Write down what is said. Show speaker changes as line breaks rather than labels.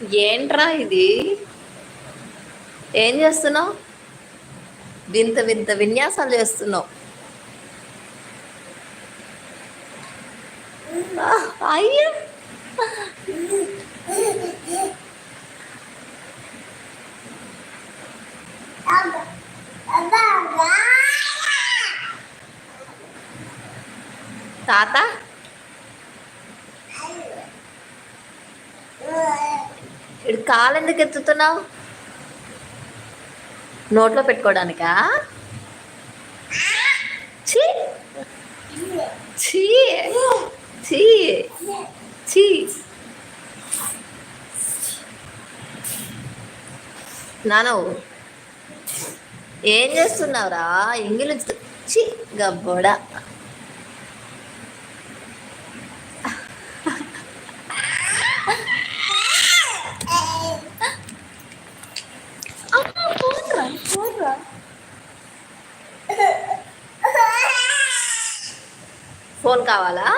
ఏంట్రా ఇది? ఏం చేస్తున్నావు? వింత వింత విన్యాసాలు చేస్తున్నావు. అయ్యో! తాత? ఇడు కాలు ఎందుకు ఎత్తుతున్నావు? నోట్లో పెట్టుకోవడానికా? ఛీ! ఛీ! ఛీ! ఛీ! నాను ఏం చేస్తున్నావురా? ఇంగిలి ఛీ! గబ్బోడా. ఫోన్ కావాలా?